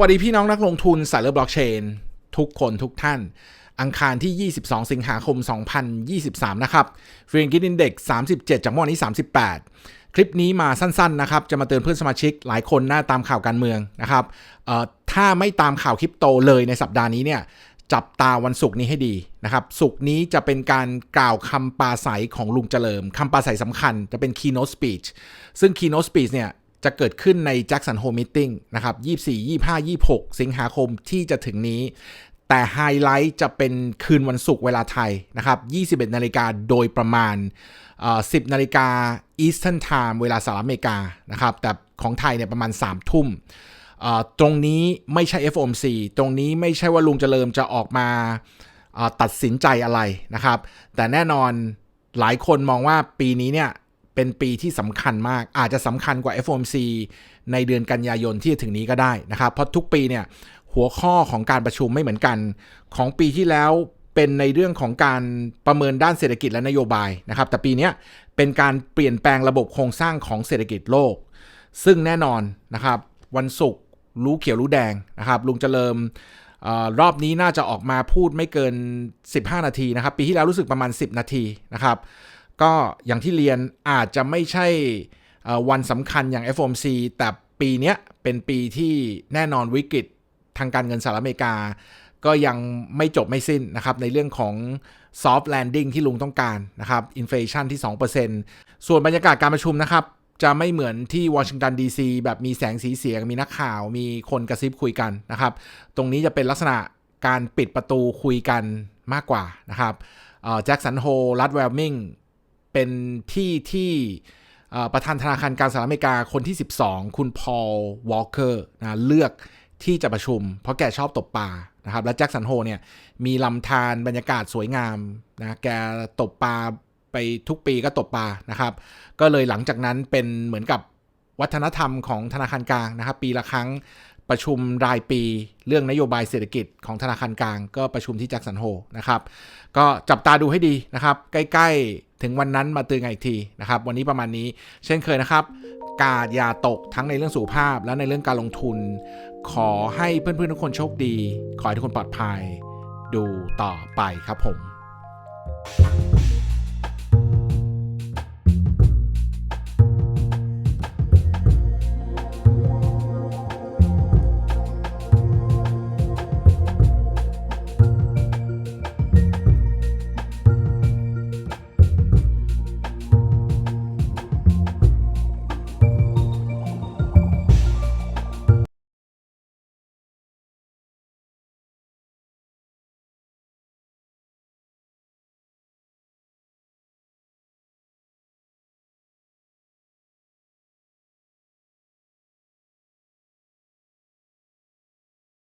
วัสดีพี่น้องนักลงทุนสายเลือบล็อกเชน ทุกคนทุกท่าน อังคารที่ 22 สิงหาคม 2023 นะครับฟรีนกินอินเด็ก37 จากเมื่อวานนี้ 38 คลิปนี้มาสั้นๆนะครับ จะมาเตือนเพื่อนสมาชิกหลายคนน่าตามข่าวการเมืองนะครับถ้าไม่ตามข่าวคริปโตเลยในสัปดาห์นี้เนี่ยจับตาวันศุกร์นี้ให้ดีนะครับศุกร์นี้จะเป็นการกล่าวคำปราศัยของลุงเจริญคำปราศัยสำคัญจะเป็น keynote speech ซึ่ง keynote speech เนี่ย จะเกิดขึ้นใน Jackson Hole Meeting นะครับ 24 25 26 สิงหาคมที่จะถึงนี้ แต่ไฮไลท์จะเป็นคืนวันศุกร์เวลาไทยนะครับ 21 นาฬิกาโดยประมาณเอ่อ10 นาฬิกา Eastern Time เวลาสหรัฐอเมริกานะครับ แต่ของไทยเนี่ยประมาณ 3 ทุ่มเอ่อตรงนี้ไม่ใช่ FOMC ตรงนี้ไม่ใช่ว่าลุงเจริญจะออกมาตัดสินใจอะไรนะครับ แต่แน่นอนหลายคนมองว่าปีนี้เนี่ย เป็นปีที่สำคัญมาก อาจจะสำคัญกว่า FOMC ในเดือนกันยายนที่จะถึงนี้ก็ได้นะครับ เพราะทุกปีเนี่ยหัวข้อของการประชุมไม่เหมือนกัน ของปีที่แล้วเป็นในเรื่องของการประเมินด้านเศรษฐกิจและนโยบายนะครับ แต่ปีนี้เป็นการเปลี่ยนแปลงระบบโครงสร้างของเศรษฐกิจโลก ซึ่งแน่นอนนะครับ วันศุกร์รู้เขียวรู้แดงนะครับ ลุงเจริญรอบนี้น่าจะออกมาพูดไม่เกิน 15 นาทีนะครับ ปีที่แล้วรู้สึกประมาณ 10 นาทีนะครับ ก็อย่างที่เรียนอาจจะไม่ใช่วันสำคัญอย่าง FOMC แต่ปีนี้เป็นปีที่แน่นอนวิกฤตทางการเงินสหรัฐอเมริกา ก็ยังไม่จบไม่สิ้นนะครับในเรื่องของ soft landing ที่ลุงต้องการนะครับอินฟลชันที่ 2%ส่วนบรรยากาศการประชุมนะครับ จะไม่เหมือนที่วอชิงตันดีซีแบบมีแสงสีเสียง มีนักข่าว มีคนกระซิบคุยกันนะครับ ตรงนี้จะเป็นลักษณะการปิดประตูคุยกันมากกว่านะครับแจ็คสันโฮรัดแวลมิง เป็นที่ที่ประธานธนาคารกลางสหรัฐอเมริกาคนที่ 12 คุณพอลวอลเกอร์นะเลือกที่จะประชุม เพราะแกชอบตบปลานะครับ และแจ็คสันโฮเนี่ยมีลำธารบรรยากาศสวยงามนะแกตบปลาไปทุกปีก็ตบปลานะครับ ก็เลยหลังจากนั้นเป็นเหมือนกับวัฒนธรรมของธนาคารกลางนะครับ ปีละครั้งประชุมรายปีเรื่องนโยบายเศรษฐกิจของธนาคารกลาง ก็ประชุมที่แจ็คสันโฮนะครับ ก็จับตาดูให้ดีนะครับ ใกล้ๆ ถึงวันนั้นมาเตือนกันอีกทีนะครับ วันนี้ประมาณนี้ เช่นเคยนะครับ กาดอย่าตกทั้งในเรื่องสุขภาพ และในเรื่องการลงทุน ขอให้เพื่อนๆทุกคนโชคดี ขอให้ทุกคนปลอดภัย ดูต่อไปครับผม